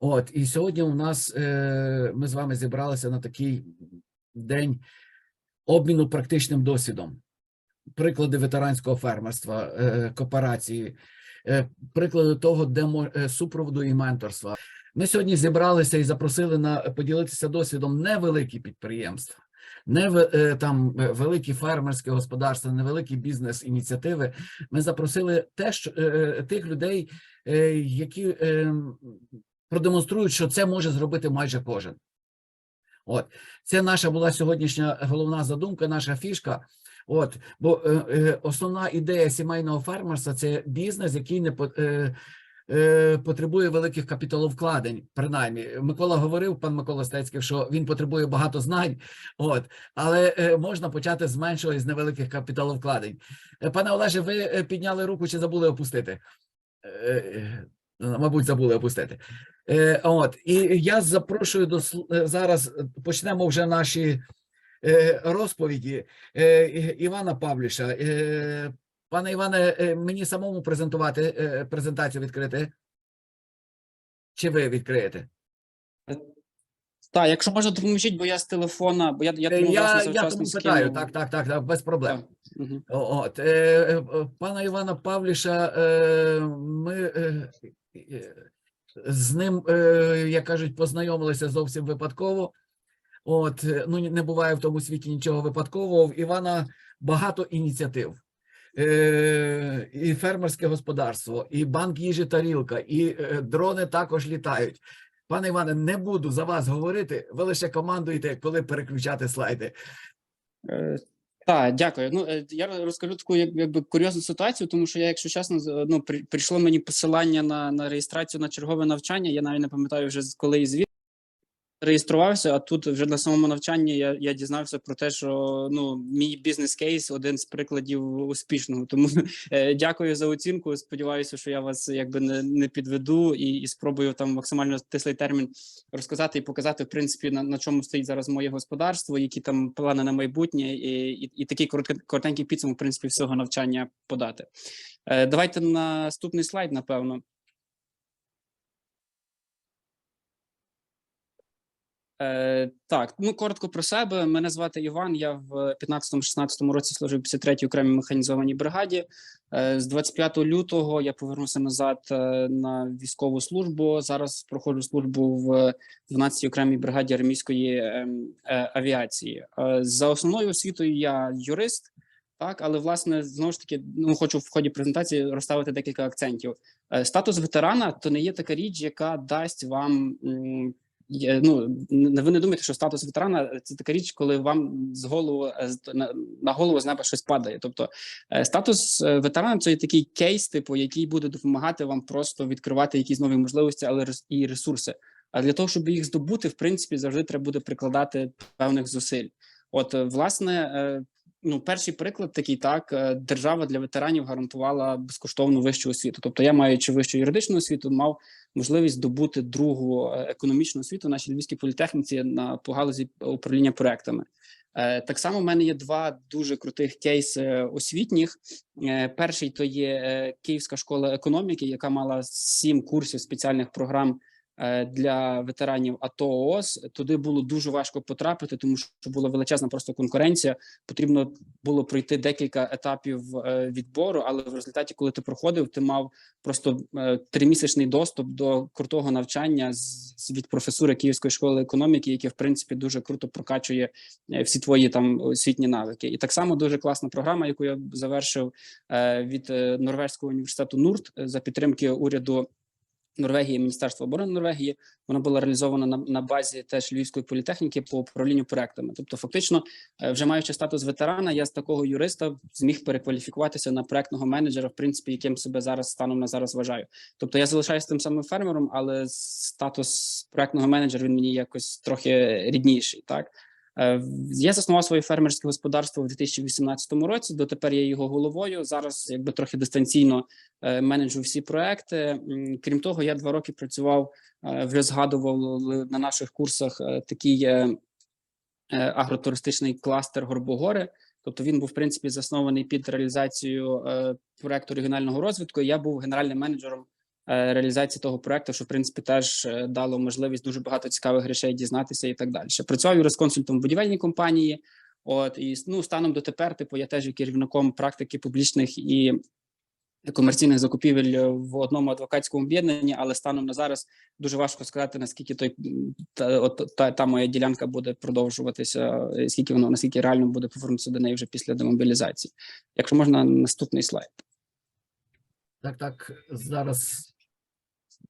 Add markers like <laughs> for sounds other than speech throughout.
От і сьогодні у нас е, ми з вами зібралися на такий день обміну практичним досвідом. Приклади ветеранського фермерства, е, кооперації, е, приклади того, де е, супроводу і менторства. Ми сьогодні зібралися і запросили на поділитися досвідом невеликі підприємства, не ве- е, там е, великі фермерські господарства, невеликі бізнес-ініціативи. Ми запросили те, що, е, тих людей, які е, продемонструють, що це може зробити майже кожен. От це наша була сьогоднішня головна задумка, наша фішка. От, бо е, е, основна ідея сімейного фермерства це бізнес, який не е, е, потребує великих капіталовкладень. Принаймні, Микола говорив, пан Микола Стецький, що він потребує багато знань. От, але е, можна почати з меншого і з невеликих капіталовкладень. Е, Пане Олеже, ви е, підняли руку чи забули опустити? Е, е, Мабуть, забули опустити. Е, От і я запрошую до е, зараз. е, Почнемо вже наші е, розповіді е, Івана Павліша. Е, Пане Іване, мені самому презентувати е, презентацію відкрити? Чи ви відкриєте? Так, якщо можна, допоможіть, бо я з телефона, бо я, я, тому, Я, власне, я тому питаю, так, так, так, так, без проблем. Так. От, е, пана Івана Павліша, е, ми е, з ним, е, як кажуть, познайомилися зовсім випадково. От, е, ну не буває в тому світі нічого випадкового. В Івана багато ініціатив. Е, і фермерське господарство, і банк їжі тарілка, і дрони також літають. Пане Іване, не буду за вас говорити. Ви лише командуєте, коли переключати слайди. Так, дякую. Ну е, я розкажу таку як, якби курйозну ситуацію, тому що я, якщо чесно, ну при, прийшло мені посилання на, на реєстрацію на чергове навчання. Я навіть не пам'ятаю вже з- коли і звідки реєструвався. А тут вже на самому навчанні я, я дізнався про те, що ну мій бізнес-кейс один з прикладів успішного. Тому <laughs> е, дякую за оцінку. Сподіваюся, що я вас якби не, не підведу і, і спробую там максимально стислий термін розказати і показати, в принципі, на, на чому стоїть зараз моє господарство, які там плани на майбутнє, і, і, і такий коротенький підсумок, в принципі, всього навчання подати. Е, давайте наступний слайд, напевно. Е, так, ну коротко про себе. Мене звати Іван. Я в 15-16 році служив в 53-й окремій механізованій бригаді. Е, з 25 лютого я повернувся назад е, на військову службу. Зараз проходжу службу в 12-й окремій бригаді армійської ем, е, авіації. Е, за основною освітою я юрист. Так, але власне знову ж таки, ну хочу в ході презентації розставити декілька акцентів. Е, Статус ветерана то не є така річ, яка дасть вам ну ви не думаєте, що статус ветерана це така річ, коли вам з голову е, на, голову з неба щось падає. Тобто е, статус е, ветерана це такий кейс, типу, який буде допомагати вам просто відкривати якісь нові можливості, але і ресурси. А для того, щоб їх здобути, в принципі, завжди треба буде прикладати певних зусиль. От, е, власне, е, ну, перший приклад такий так: е, держава для ветеранів гарантувала безкоштовну вищу освіту. Тобто, я, маючи вищу юридичну освіту, мав можливість здобути другу е, економічну освіту в нашій львівській політехніці на по галузі управління проектами. Е, Так само в мене є два дуже крутих кейси освітніх. Перший то є Київська школа економіки, яка мала сім курсів спеціальних програм для ветеранів АТО ООС. Туди було дуже важко потрапити, тому що була величезна просто конкуренція. Потрібно було пройти декілька етапів е, відбору, але в результаті, коли ти проходив, ти мав просто е, тримісячний доступ до крутого навчання з, від професури Київської школи економіки, яке в принципі дуже круто прокачує е, всі твої там освітні навики. І так само дуже класна програма, яку я завершив е, від е, Норвезького університету НУРТ е, за підтримки уряду. Норвегії, Міністерства оборони Норвегії, вона була реалізована на, на базі теж Львівської політехніки по управлінню проектами. Тобто, фактично, е, вже маючи статус ветерана, я з такого юриста зміг перекваліфікуватися на проектного менеджера, в принципі, яким себе зараз станом на зараз вважаю. Тобто я залишаюся тим самим фермером, але статус проектного менеджера він мені якось трохи рідніший. Так я заснував своє фермерське господарство в 2018 році. Дотепер я його головою. Зараз якби трохи дистанційно е, менеджу всі проекти. Крім того, я два роки працював е, вже згадував на наших курсах е, такий е, е, агротуристичний кластер Горбогори. Тобто він був в принципі заснований під реалізацію е, проекту регіонального розвитку. Я був генеральним менеджером е, реалізації того проекту, що в принципі теж е, дало можливість дуже багато цікавих речей дізнатися і так далі. Працював юрисконсультом в будівельній компанії. От і ну станом дотепер, типу, я теж є керівником практики публічних і комерційних закупівель в одному адвокатському об'єднанні, але станом на зараз дуже важко сказати, наскільки той та, от, та, та моя ділянка буде продовжуватися, скільки воно наскільки реально буде повернутися до неї вже після демобілізації. Якщо можна, наступний слайд. Так, так, зараз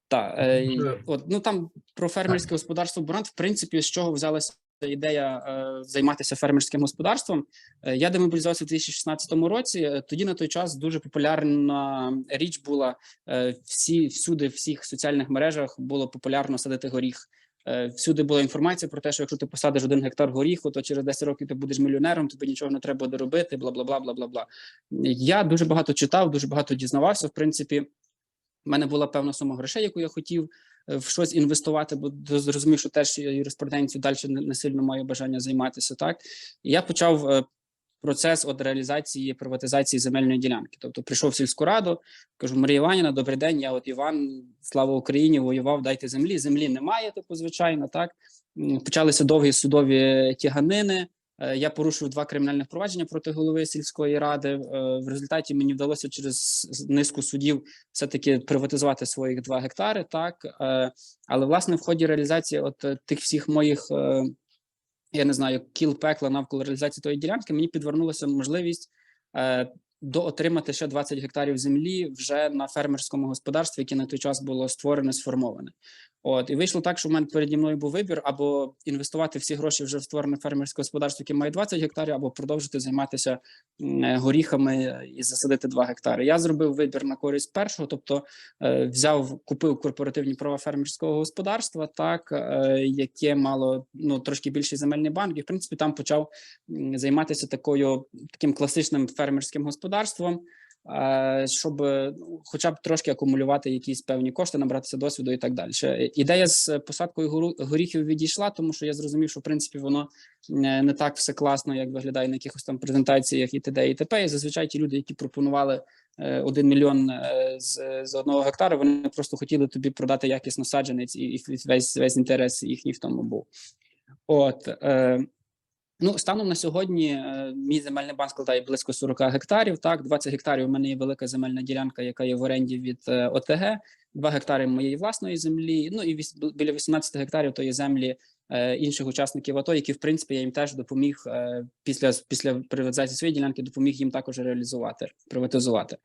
Так, е, от ну там про фермерське господарство Бурант, в принципі, з чого взялася ідея е, займатися фермерським господарством. Е, я демобілізувався у 2016 році. Е, Тоді на той час дуже популярна річ була е, всі всюди, в всіх соціальних мережах було популярно садити горіх. Е, Всюди була інформація про те, що якщо ти посадиш один гектар горіху, то через 10 років ти будеш мільйонером, тобі нічого не треба буде робити, бла бла бла бла бла бла. Я дуже багато читав, дуже багато дізнавався. В принципі, в мене була певна сума грошей, яку я хотів е, в щось інвестувати, бо зрозумів, що теж я юриспруденцією далі не, не сильно маю бажання займатися. Так і я почав е, процес от реалізації приватизації земельної ділянки. Тобто прийшов в сільську раду, кажу: Марія Іванівна, добрий день. Я от Іван, слава Україні, воював. Дайте землі. Землі немає, типу, звичайно, так почалися довгі судові тяганини. Е, Я порушив два кримінальних провадження проти голови сільської ради. Е, В результаті мені вдалося через низку судів все-таки приватизувати своїх два гектари. Так, Е, але власне в ході реалізації от тих всіх моїх, я не знаю, кіл пекла навколо реалізації тої ділянки, мені підвернулася можливість. Доотримати ще 20 гектарів землі вже на фермерському господарстві, яке на той час було створене, сформоване. От і вийшло так, що в мене переді мною був вибір або інвестувати всі гроші вже в створене фермерське господарство, яке має 20 гектарів, або продовжити займатися е, горіхами і засадити 2 гектари. Я зробив вибір на користь першого, тобто е, взяв, купив корпоративні права фермерського господарства, так е, яке мало ну трошки більший земельний банк, і в принципі там почав займатися такою таким класичним фермерським господарством. Е, Щоб е, хоча б трошки акумулювати якісь певні кошти, набратися досвіду і так далі. Е, Ідея з посадкою горіхів відійшла, тому що я зрозумів, що в принципі воно не, не так все класно, як виглядає на якихось там презентаціях і т.д. і т.п. І зазвичай ті люди, які пропонували е, один мільйон е, з, з одного гектара, вони просто хотіли тобі продати якісно саджанець, і весь весь інтерес їхній в тому був. От е, ну станом на сьогодні е, мій земельний банк складає близько 40 гектарів. Так, 20 гектарів у мене є велика земельна ділянка, яка є в оренді від е, ОТГ, 2 гектари моєї власної землі. Ну і віс- біля 18 гектарів то є землі е, інших учасників АТО, які в принципі я їм теж допоміг е, після після приватизації своєї ділянки, допоміг їм також реалізувати, приватизувати.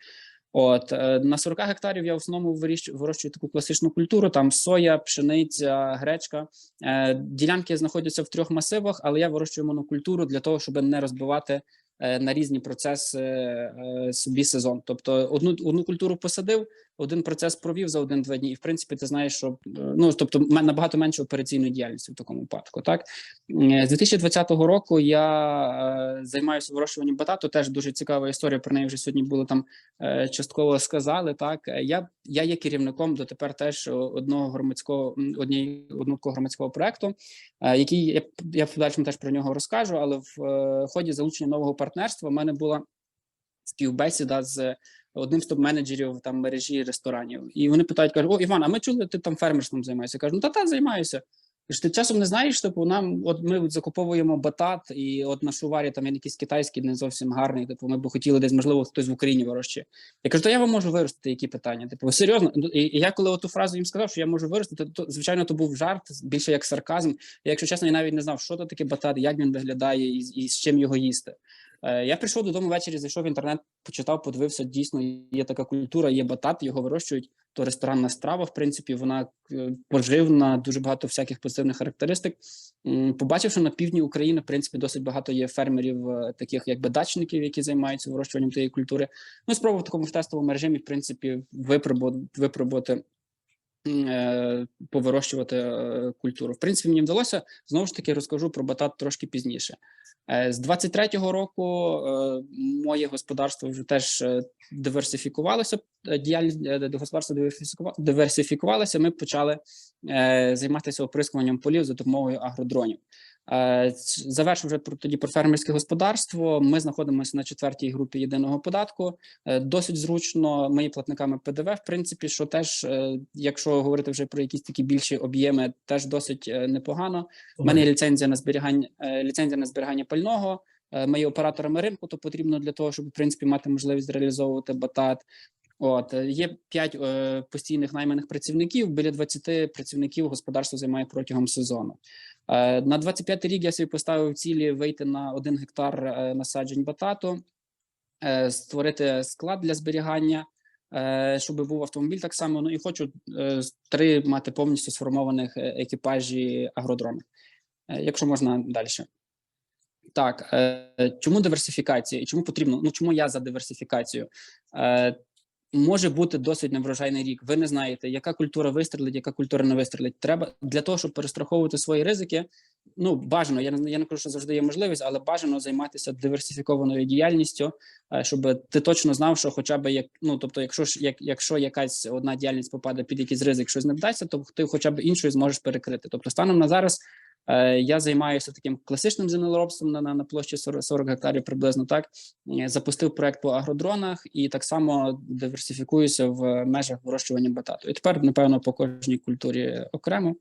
От е, на 40 гектарів я в основному вирощую, таку класичну культуру: там соя, пшениця, гречка. Е, Ділянки знаходяться в трьох масивах, але я вирощую монокультуру для того, щоб не розбивати на різні процеси е, собі сезон. Тобто, одну одну культуру посадив, один процес провів за один-два дні. І в принципі, ти знаєш, що е, ну тобто набагато менше операційної діяльності в такому випадку. Так Е, з 2020 року я е, займаюся вирощуванням батату. Теж дуже цікава історія. Про неї вже сьогодні було там е, частково сказали. Так Е, я, я є керівником дотепер теж одного громадського однієї одного громадського проекту, е, який я, я в подальшому теж про нього розкажу. Але в е, ході залучення нового партнерства в мене була співбесіда з одним з топ-менеджерів там мережі ресторанів. І вони питають: кажуть: О, Іван, а ми чули, ти там фермерством займаєшся? Я кажу, ну та та займаюся. Ти часом не знаєш, типу, нам от ми закуповуємо батат, і от на шуварі там є якийсь китайський, не зовсім гарний. Типу, ми б хотіли десь, можливо, хтось в Україні вирощує. Я кажу, то я вам можу виростити, які питання. Типу, серйозно? Ну, І, я коли ту фразу їм сказав, що я можу виростити, то звичайно то був жарт, більше як сарказм. Я, якщо чесно, я навіть не знав, що то таке батат, як він виглядає, і, і з чим його їсти. Е, Я прийшов додому ввечері, зайшов в інтернет, почитав, подивився. Дійсно, є така культура, є батат, його вирощують. То ресторанна страва, в принципі, вона е, поживна, дуже багато всяких позитивних характеристик. Побачивши на півдні України, в принципі, досить багато є фермерів, е, таких якби дачників, які займаються вирощуванням тієї культури. Ну, спробував в такому тестовому режимі, в принципі, випробувати, повирощувати е, культуру. В принципі, мені вдалося знову ж таки розкажу про батат трошки пізніше. Е, З 23-го року е, моє господарство вже теж е, диверсифікувалося. е, Діяльність господарства диверсифікувалася. Ми почали е, займатися оприскуванням полів за допомогою агродронів. Е, Завершив вже про тоді про фермерське господарство. Ми знаходимося на четвертій групі єдиного податку. Е, Досить зручно. Ми є платниками ПДВ, в принципі, що теж, е, якщо говорити вже про якісь такі більші об'єми, теж досить непогано. У мене є ліцензія на зберігання ліцензія на зберігання пального. Ми є операторами ринку, то потрібно для того, щоб в принципі мати можливість реалізовувати батат. От є 5 е, постійних найманих працівників. Біля 20 працівників господарство займає протягом сезону. Е, на 25 рік я собі поставив цілі вийти на 1 гектар е, насаджень батату, е, створити склад для зберігання, щоб був автомобіль так само. Ну і хочу три мати повністю сформованих екіпажі агродрони. Е, Якщо можна далі. Так, чому диверсифікація чому потрібно? Ну чому я за диверсифікацію? Може бути досить неврожайний рік. Ви не знаєте, яка культура вистрелить, яка культура не вистрелить. Треба для того, щоб перестраховувати свої ризики. Ну бажано. Я не я не кажу, що завжди є можливість, але бажано займатися диверсифікованою діяльністю, е, щоб ти точно знав, що хоча б як ну тобто, якщо ж як якщо якась одна діяльність попаде під якийсь ризик, щось не вдасться, то ти хоча б іншою зможеш перекрити. Тобто, станом на зараз. Е, Я займаюся таким класичним землеробством на, на, на площі 40, 40 гектарів приблизно так. Е, Запустив проект по агродронах і так само диверсифікуюся в межах вирощування батату. І тепер, напевно, по кожній культурі окремо,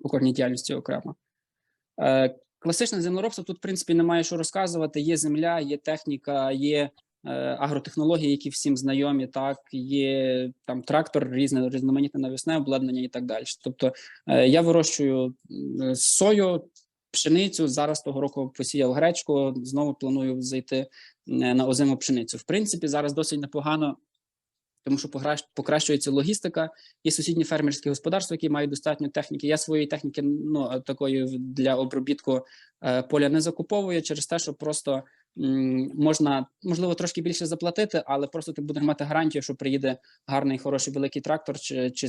по кожній діяльності окремо. Е, Класичне землеробство тут, в принципі, немає що розказувати. Є земля, є техніка, є агротехнології, які всім знайомі. Так, є там трактор, різне різноманітне навісне обладнання і так далі. Тобто, е, я вирощую е, сою, пшеницю. Зараз того року посіяв гречку. Знову планую зайти е, на озиму пшеницю. В принципі, зараз досить непогано. Тому що покращується логістика. Є сусідні фермерські господарства, які мають достатньо техніки. Я своєї техніки ну такої для обробітку е, поля не закуповую через те, що просто можна можливо трошки більше заплатити, але просто ти будеш мати гарантію, що приїде гарний, хороший великий трактор чи, чи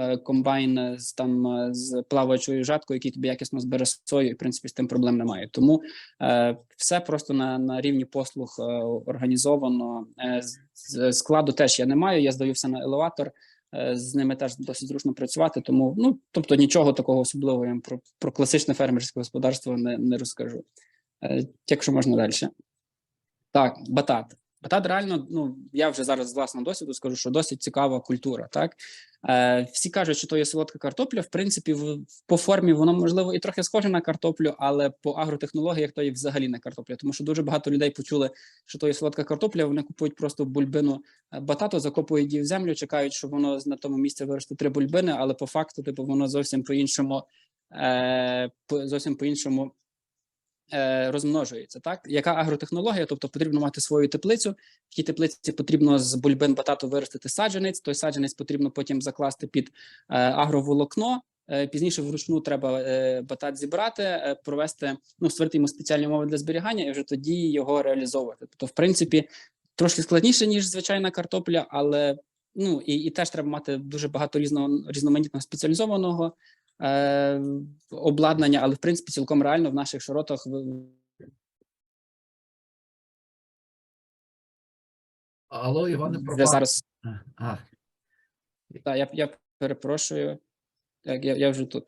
е, комбайн з там е, з плаваючою жаткою, який тобі якісно збере сою, і в принципі з тим проблем немає. Тому е, все просто на, на рівні послуг е, організовано. Е, з- складу теж я не маю. Я здаю все на елеватор. Е, З ними теж досить зручно працювати. Тому ну тобто нічого такого особливого я про, про класичне фермерське господарство не, не розкажу. Е, Якщо можна далі. Так, батат. Батат реально, ну я вже зараз з власного досвіду скажу, що досить цікава культура. Так е, всі кажуть, що то є солодка картопля. В принципі, в, по формі воно можливо і трохи схоже на картоплю, але по агротехнологіях то є взагалі не картопля. Тому що дуже багато людей почули, що то є солодка картопля. Вони купують просто бульбину е, батату, закопують її в землю, чекають, що воно на тому місці виросте три бульбини, але по факту, типу, воно зовсім по іншому, е, зовсім по іншому е, розмножується. Так, яка агротехнологія? Тобто потрібно мати свою теплицю. В тій теплиці потрібно з бульбин батату виростити саджанець. Той саджанець потрібно потім закласти під е, агроволокно. Е, Пізніше вручну треба е, батат зібрати, е, провести, ну створити йому спеціальні умови для зберігання, і вже тоді його реалізовувати. Тобто, в принципі, трошки складніше ніж звичайна картопля, але ну і, і теж треба мати дуже багато різного різноманітного спеціалізованого е, обладнання, але в принципі цілком реально в наших широтах Алло, Іване, пропав. зараз. А, Та я я перепрошую. Так, я, я вже тут.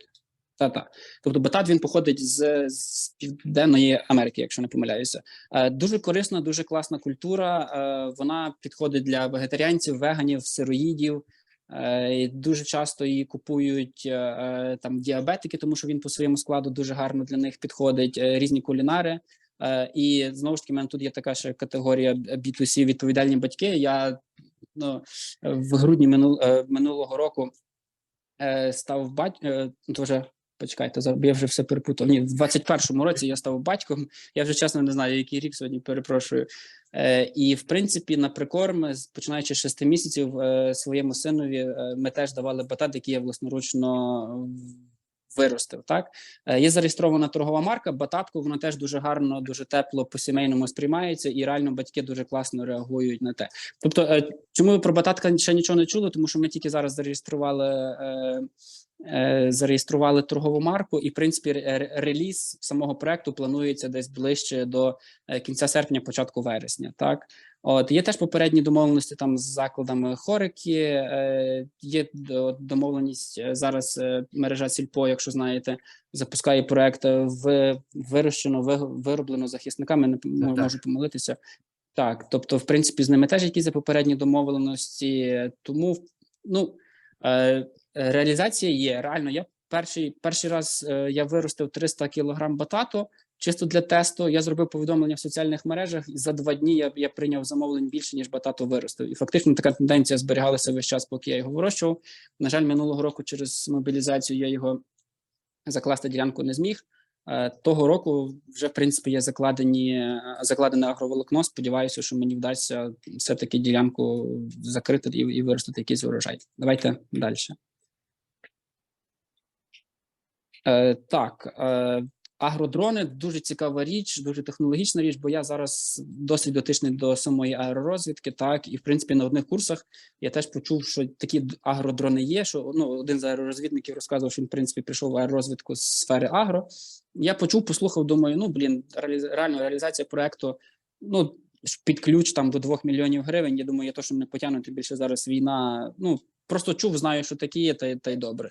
Та та тобто батат він походить з, з південної Америки, якщо не помиляюся. Е, дуже корисна, дуже класна культура. Е, вона підходить для вегетаріанців, веганів, сироїдів. Е, дуже часто її купують е, е, там діабетики, тому що він по своєму складу дуже гарно для них підходить. різні кулінари. І знову ж таки, в мене тут є така ще категорія B2C відповідальні батьки. Я ну, в грудні минул, минулого року став бать... ну, вже почекайте, я вже все перепутав. Ні, в 21-му році я став батьком. Я вже чесно не знаю, який рік сьогодні перепрошую. Е, і в принципі, на прикорм, з- починаючи з 6 місяців, е, своєму синові е, ми теж давали батат, який я власноручно виростив. Так Е, є зареєстрована торгова марка. Бататку вона теж дуже гарно, дуже тепло по сімейному сприймається, і реально батьки дуже класно реагують на те. Тобто, е, чому ви про бататка ще нічого не чули? Тому що ми тільки зараз зареєстрували. Е, Зареєстрували торгову марку, і в принципі ре- ре- реліз самого проекту планується десь ближче до е, кінця серпня, початку вересня. Так От є теж попередні домовленості там з закладами хорики. Е, є домовленість зараз. Мережа Сільпо, якщо знаєте, запускає проект в вирощено, ви- вироблено захисниками. Не м- Так, можу помилитися. Так, тобто, в принципі, з ними теж якісь попередні домовленості. Тому ну е, реалізація є. Реально, я перший перший раз е, я виростив 300 кілограм батату. Чисто для тесту я зробив повідомлення в соціальних мережах, і за два дні я, я прийняв замовлень більше ніж батату виростив. І фактично така тенденція зберігалася весь час, поки я його вирощував. На жаль, минулого року через мобілізацію я його закласти ділянку не зміг. Е, Того року вже в принципі є закладені е, закладене агроволокно. Сподіваюся, що мені вдасться все таки ділянку закрити і, і виростити якийсь урожай. Давайте далі. Е, так, е, агродрони дуже цікава річ, дуже технологічна річ, бо я зараз досить дотичний до самої аеророзвідки. Так, і в принципі на одних курсах я теж почув, що такі агродрони є. Що ну один з аеророзвідників розказував, що він в принципі прийшов в аеророзвідку з сфери агро. Я почув, послухав, думаю, ну блін, реально реалізація проекту. Ну під ключ там до 2 мільйонів гривень. Я думаю, я точно не потягнути більше зараз війна. Ну просто чув, знаю, що такі є, та, та й добре.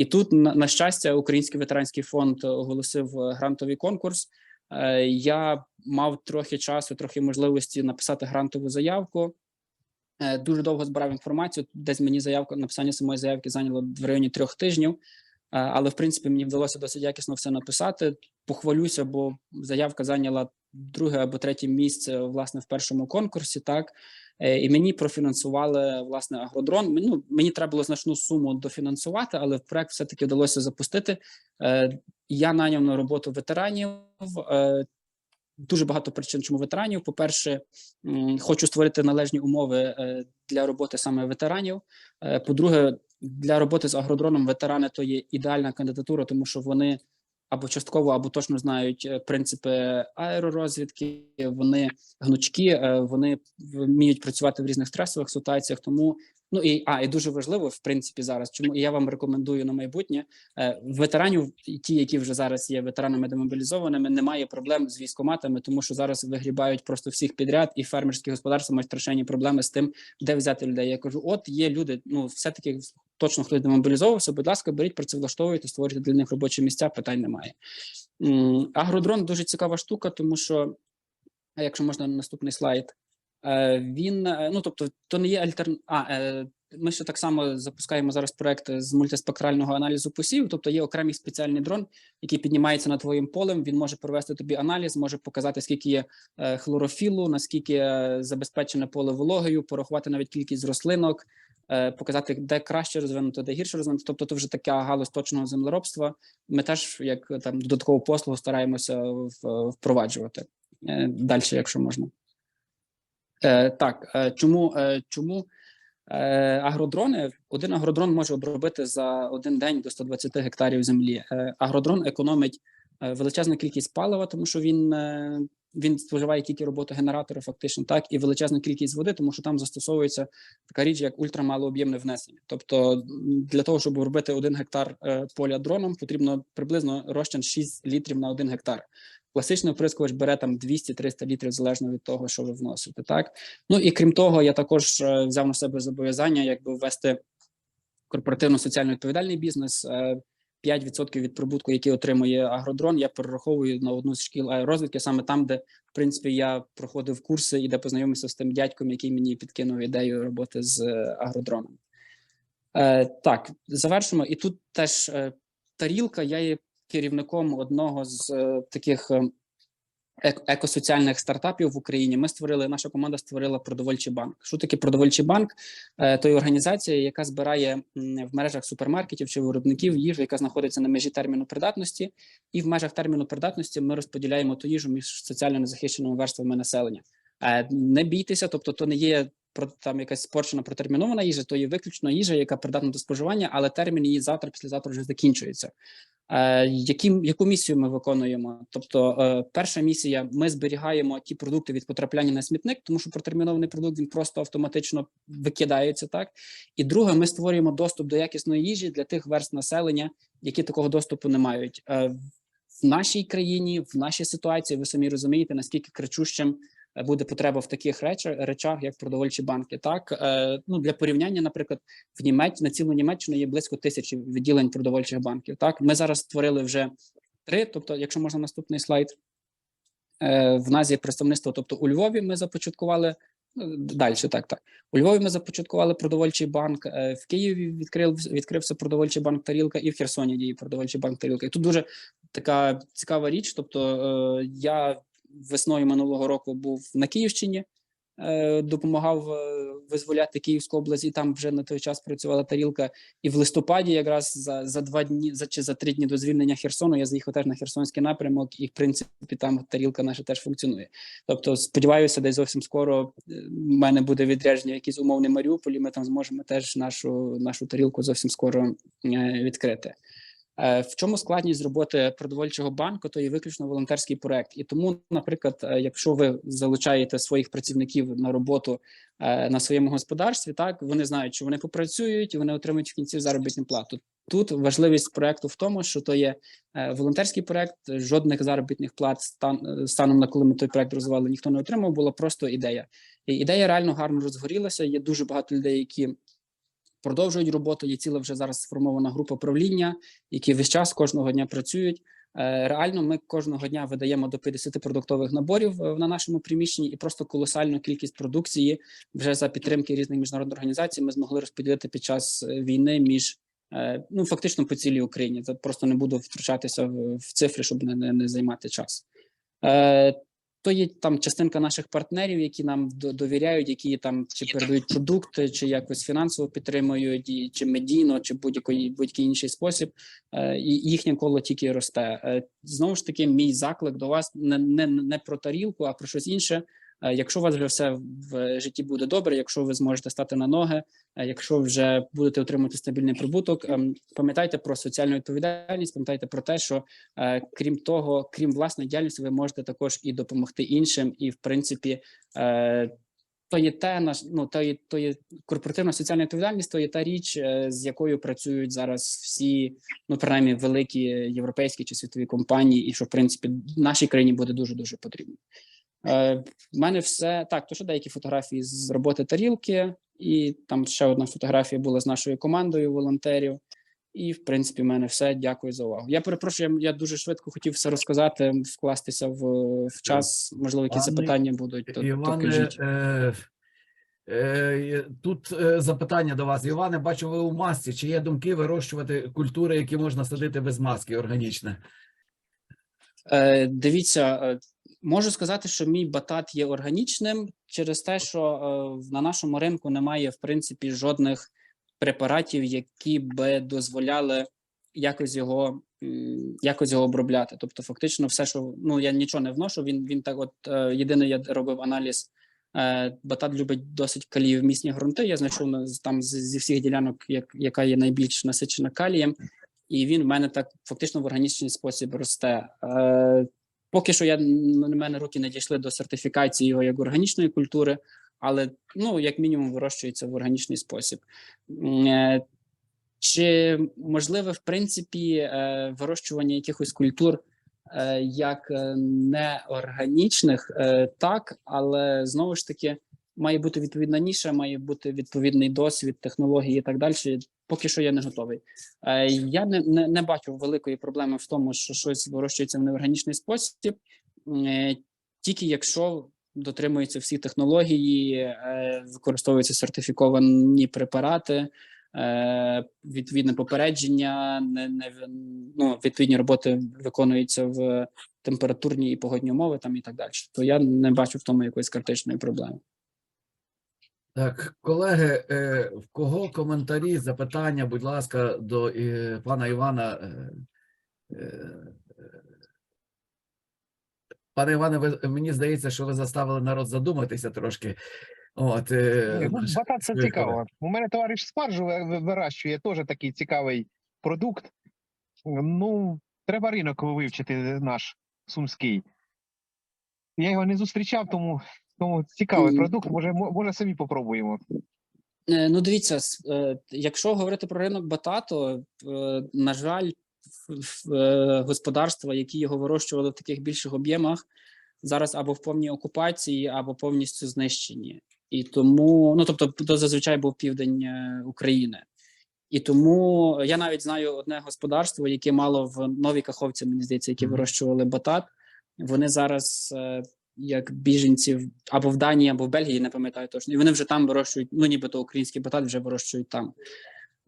І тут, на, щастя, Український ветеранський фонд оголосив е, грантовий конкурс. Е, Я мав трохи часу, трохи можливості написати грантову заявку. Е, Дуже довго збирав інформацію. Десь мені заявка написання самої заявки зайняло в районі трьох тижнів. Е, Але в принципі мені вдалося досить якісно все написати. Похвалюся, бо заявка зайняла друге або третє місце власне в першому конкурсі. Так Е, і мені профінансували власне агродрон. Ну мені треба було значну суму дофінансувати, але в проект все таки вдалося запустити. Е, Я наняв на роботу ветеранів. Е, Дуже багато причин, чому ветеранів. По-перше, хочу створити належні умови е, для роботи саме ветеранів. Е, По-друге, для роботи з агродроном ветерани то є ідеальна кандидатура, тому що вони або частково, або точно знають е, принципи аеророзвідки. Вони гнучкі, е, вони вміють працювати в різних стресових ситуаціях. Тому ну і а і дуже важливо в принципі зараз. Чому я вам рекомендую на майбутнє е, ветеранів, ті, які вже зараз є ветеранами демобілізованими, немає проблем з військоматами, тому що зараз вигрібають просто всіх підряд, і фермерські господарства мають страшенні проблеми з тим, де взяти людей. Я кажу: от є люди, ну все таки точно хтось демобілізовувався. Будь ласка, беріть працевлаштовуйте, створюйте для них робочі місця. Питань немає. Агродрон дуже цікава штука, тому що, якщо можна наступний слайд. Е, Він е, ну тобто, то не є альтерн... А, е, ми ще так само запускаємо зараз проект з мультиспектрального аналізу посів. Тобто є окремий спеціальний дрон, який піднімається над твоїм полем. Він може провести тобі аналіз, може показати, скільки є хлорофілу, наскільки забезпечене поле вологою, порахувати навіть кількість рослинок, показати, де краще розвинуто, де гірше розвинуто. Тобто, це вже така галузь точного землеробства. Ми теж як там додаткову послугу стараємося впроваджувати Е, далі, якщо можна. Е, так, е, чому, е, чому е, агродрони? Один агродрон може обробити за один день до 120 гектарів землі. Е, агродрон економить е, величезну кількість палива, тому що він, е, він споживає тільки роботу генератора, фактично, так, і величезну кількість води, тому що там застосовується така річ, як ультрамалооб'ємне внесення. Тобто, для того, щоб обробити один гектар е, поля дроном, потрібно приблизно розчин 6 літрів на один гектар. Класичний оприскувач бере там 200-300 літрів залежно від того, що ви вносите. Так ну і крім того, я також е, взяв на себе зобов'язання, якби ввести корпоративно соціально відповідальний бізнес. Е, 5% від прибутку, який отримує агродрон, я перераховую на одну з шкіл аеророзвідки, саме там, де в принципі я проходив курси і де познайомився з тим дядьком, який мені підкинув ідею роботи з е, агродроном. Е, так, завершимо. І тут теж е, тарілка. Я є керівником одного з е, таких екосоціальних стартапів в Україні. Ми створили, наша команда створила продовольчий банк. Що таке продовольчий банк? Е, то є організація, яка збирає в мережах супермаркетів чи виробників їжу, яка знаходиться на межі терміну придатності, і в межах терміну придатності ми розподіляємо ту їжу між соціально незахищеними верствами населення. Е, Не бійтеся, тобто, то не є про там якась спорчена протермінована їжа, то є виключно їжа, яка придатна до споживання, але термін її завтра, післязавтра вже закінчується. Е, які, яку місію ми виконуємо? Тобто, е, перша місія: ми зберігаємо ті продукти від потрапляння на смітник, тому що протермінований продукт він просто автоматично викидається. Так і друге, ми створюємо доступ до якісної їжі для тих верст населення, які такого доступу не мають. Е, в нашій країні, в нашій ситуації, ви самі розумієте, наскільки кричущим буде потреба в таких речах, речах як продовольчі банки. Так е, ну для порівняння, наприклад, в Німеччині на цілу Німеччину є близько тисячі відділень продовольчих банків. Так, ми зараз створили вже три. Тобто, якщо можна наступний слайд, е, в нас є представництво. Тобто, у Львові ми започаткували далі. Так, так у Львові ми започаткували продовольчий банк. е, В Києві відкрив відкрився продовольчий банк Тарілка, і в Херсоні діє продовольчий банк Тарілка. І тут дуже така цікава річ. Тобто, я весною минулого року був на Київщині, е, допомагав е, визволяти Київську область, і там вже на той час працювала тарілка. І в листопаді, якраз за, за два дні, за чи за три дні до звільнення Херсону, я заїхав теж на Херсонський напрямок, і в принципі там тарілка наша теж функціонує. Тобто, сподіваюся, десь зовсім скоро е, в мене буде відрядження, якийсь умовний Маріуполь, і ми там зможемо теж нашу нашу тарілку зовсім скоро відкрити. Е, В чому складність роботи продовольчого банку, то є виключно волонтерський проект. І тому, наприклад, е, якщо ви залучаєте своїх працівників на роботу е, на своєму господарстві, так вони знають, що вони попрацюють і вони отримують в кінці заробітну плату. Тут важливість проекту в тому, що то є волонтерський проект, жодних заробітних плат стан станом на коли ми той проект розвивали, ніхто не отримав. Була просто ідея. І ідея реально гарно розгорілася. Є дуже багато людей, які продовжують роботу. Є ціла вже зараз сформована група правління, які весь час кожного дня працюють. Е, Реально, ми кожного дня видаємо до 50 продуктових наборів е, на нашому приміщенні, і просто колосальну кількість продукції вже за підтримки різних міжнародних організацій ми змогли розподілити під час е, війни між ну фактично по цілій Україні. Це просто не буду втручатися в цифри, щоб не, не, не займати час. То є там частинка наших партнерів, які нам довіряють, які там чи передають продукти, чи якось фінансово підтримують, чи медійно, чи будь-який будь-який інший спосіб. Е, і їхнє коло тільки росте. Е, знову ж таки, мій заклик до вас не, не, не про тарілку, а про щось інше. Е, Якщо у вас вже все в житті буде добре, якщо ви зможете стати на ноги, е, якщо вже будете отримувати стабільний прибуток, ем, пам'ятайте про соціальну відповідальність, пам'ятайте про те, що е, крім того, крім власної діяльності, ви можете також і допомогти іншим, і в принципі. То є те наш ну то є, то є корпоративна соціальна відповідальність, то є та річ, з якою працюють зараз всі, ну принаймні великі європейські чи світові компанії, і що в принципі нашій країні буде дуже дуже потрібно. Е, в мене все так. То що деякі фотографії з роботи тарілки, і там ще одна фотографія була з нашою командою волонтерів. І в принципі, в мене все. Дякую за увагу. Я перепрошую, я, я дуже швидко хотів все розказати, вкластися в, в час. Можливо, якісь запитання будуть. То, то Іване, кажіть. е, е, тут е, запитання до вас. Іване, бачу, ви у масці. Чи є думки вирощувати культури, які можна садити без маски, органічне? Е, дивіться, е, можу сказати, що мій батат є органічним через те, що е, на нашому ринку немає в принципі жодних препаратів, які би дозволяли якось його якось його обробляти. Тобто, фактично, все, що ну я нічого не вношу. Він він так, от е, єдине, я робив аналіз. Е, Батат любить досить калієвмісні ґрунти. Я знайшов на- там зі всіх ділянок, як, яка є найбільш насичена калієм, і він в мене так фактично в органічний спосіб росте. Поки що я на мене руки не дійшли до сертифікації його як органічної культури, але ну як мінімум вирощується в органічний спосіб. Е, Чи можливе в принципі е, вирощування якихось культур е, як неорганічних, так, але знову ж таки має бути відповідна ніша, має бути відповідний досвід, технології і так далі. Поки що я не готовий. Е, Я не, не, не бачу великої проблеми в тому, що щось вирощується в неорганічний спосіб, е, тільки якщо дотримуються всі технології, е, використовуються сертифіковані препарати, відповідне попередження, не, не, ну, відповідні роботи виконуються в температурні і погодні умови там і так далі. То я не бачу в тому якоїсь критичної проблеми. Так, колеги, е, в кого коментарі, запитання, будь ласка, до е, пана Івана. е, Пане Іване, ви, мені здається, що ви заставили народ задуматися трошки. От, ну, батат це цікаво. У мене товариш спаржу ви- ви- вирощує теж такий цікавий продукт. Ну, треба ринок вивчити наш сумський. Я його не зустрічав, тому, тому цікавий продукт. Може, може самі попробуємо. Е, Ну, дивіться, е, якщо говорити про ринок батату, е, на жаль, господарства, які його вирощували в таких більших об'ємах, зараз або в повній окупації, або повністю знищені. І тому, ну тобто, то зазвичай був південь України. І тому я навіть знаю одне господарство, яке мало в Новій Каховці, мені здається, які вирощували батат. Вони зараз як біженці в- або в Данії, або в Бельгії, не пам'ятаю точно. І вони вже там вирощують, ну нібито український батат вже вирощують там.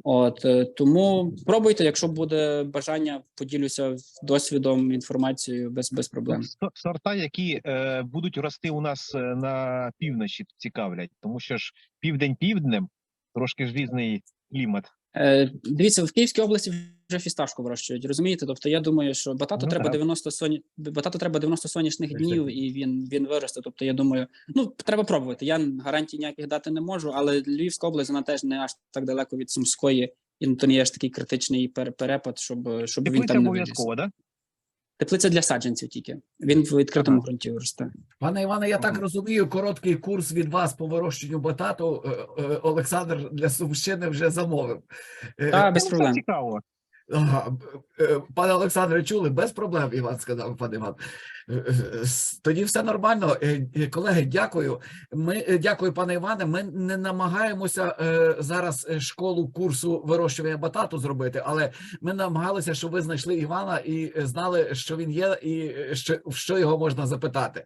От е, тому пробуйте, якщо буде бажання, поділюся досвідом, інформацією без, без проблем. Сорта, які е, будуть рости у нас е, на півночі, цікавлять, тому що ж південь півднем, трошки ж різний клімат. Е, дивіться, в Київській області вже фісташку вирощують, розумієте? Тобто я думаю, що батату Ну, треба так. 90 соні... батату треба 90 сонячних днів, і він він виросте. Тобто, я думаю, ну треба пробувати. Я гарантій ніяких дати не можу, але Львівська область вона теж не аж так далеко від Сумської, і то не є ж такий критичний перепад, щоб щоб він там не обов'язково, да? Теплиця для саджанців тільки. Він в відкритому ґрунті росте. Пане Іване, я так розумію, короткий курс від вас по вирощенню батату е, е, Олександр для Сумщини вже замовив. Так, без проблем. це проблем. цікаво. Е, Пане Олександре, чули? Без проблем, Іван сказав, пане Іван. Е, е, Тоді все нормально. Колеги, дякую. Ми дякую, пане Іване. Ми не намагаємося зараз школу курсу вирощування батату зробити, але ми намагалися, щоб ви знайшли Івана і знали, що він є, і що, що його можна запитати.